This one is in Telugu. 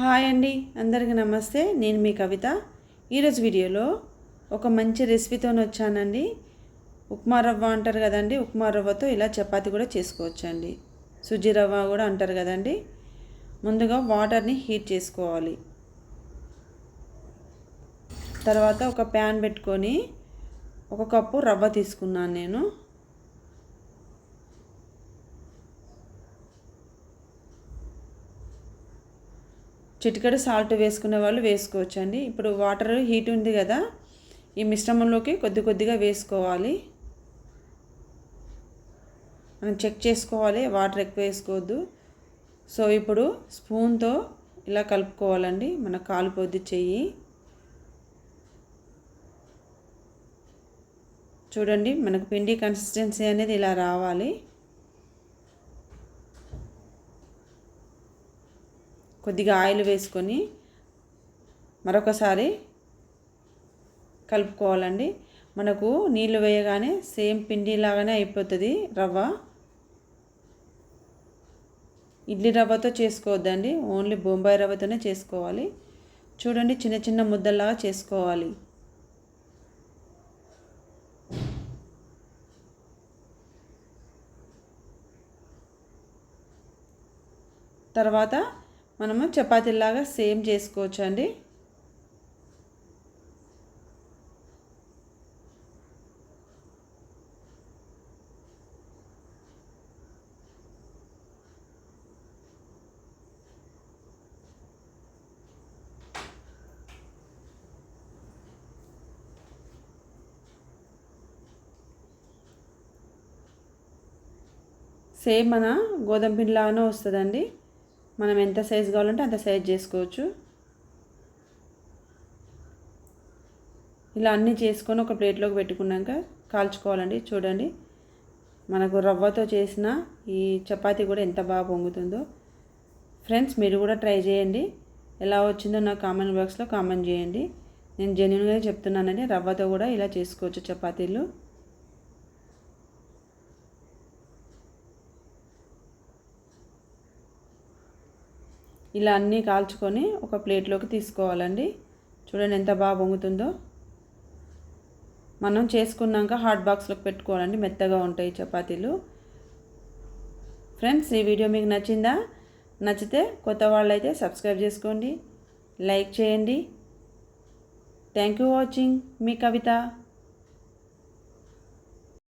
హాయ్ అండి అందరికీ నమస్తే. నేను మీ కవిత. ఈరోజు వీడియోలో ఒక మంచి రెసిపీతో వచ్చానండి. ఉప్మా రవ్వ అంటారు కదండి ఉప్మా రవ్వతో ఇలా చపాతి కూడా చేసుకోవచ్చండి. సుజీ రవ్వ కూడా అంటారు కదండి. ముందుగా వాటర్ని హీట్ చేసుకోవాలి. తర్వాత ఒక ప్యాన్ పెట్టుకొని ఒక కప్పు రవ్వ తీసుకున్నాను నేను. చిటికెడు సాల్ట్ వేసుకునే వాళ్ళు వేసుకోవచ్చండి. ఇప్పుడు వాటర్ హీట్ ఉంది కదా ఈ మిశ్రమంలోకి కొద్ది కొద్దిగా వేసుకోవాలి. మనం చెక్ చేసుకోవాలి వాటర్ ఎక్కువ వేసుకోవద్దు. సో ఇప్పుడు స్పూన్తో ఇలా కలుపుకోవాలండి మన కాలిపోద్ది చెయ్యి. చూడండి మనకు పిండి కన్సిస్టెన్సీ అనేది ఇలా రావాలి. కొద్దిగా ఆయిల్ వేసుకొని మరొకసారి కలుపుకోవాలండి. మనకు నీళ్ళు వేయగానే సేమ్ పిండి లాగానే అయిపోతుంది రవ్వ. ఇడ్లీ రవ్వతో చేసుకోవద్దండి. ఓన్లీ బొంబాయి రవ్వతోనే చేసుకోవాలి. చూడండి చిన్న చిన్న ముద్దల్లాగా చేసుకోవాలి. తర్వాత మనము చపాతీలాగా సేమ్ చేసుకోవచ్చు అండి సేమ్ మన గోధుమ పిండిలాగానే వస్తుందండి. మనం ఎంత సైజ్ కావాలంటే అంత సైజ్ చేసుకోవచ్చు. ఇలా అన్నీ చేసుకొని ఒక ప్లేట్లోకి పెట్టుకున్నాక కాల్చుకోవాలండి. చూడండి. మనకు రవ్వతో చేసిన ఈ చపాతీ కూడా ఎంత బాగా పొంగుతుందో. ఫ్రెండ్స్ మీరు కూడా ట్రై చేయండి. ఎలా వచ్చిందో నా కామెంట్ బాక్స్లో కామెంట్ చేయండి. నేను జెన్యున్గా చెప్తున్నానండి రవ్వతో కూడా ఇలా చేసుకోవచ్చు చపాతీలు. ఇలా అన్నీ కాల్చుకొని ఒక ప్లేట్లోకి తీసుకోవాలండి. చూడండి ఎంత బాగా పొంగుతుందో మనం చేసుకున్నాక హాట్ బాక్స్లోకి పెట్టుకోవాలండి. మెత్తగా ఉంటాయి చపాతీలు. ఫ్రెండ్స్ ఈ వీడియో మీకు నచ్చిందా? నచ్చితే కొత్త వాళ్ళైతే సబ్స్క్రైబ్ చేసుకోండి. లైక్ చేయండి. థ్యాంక్ యూ వాచింగ్ మీ కవిత.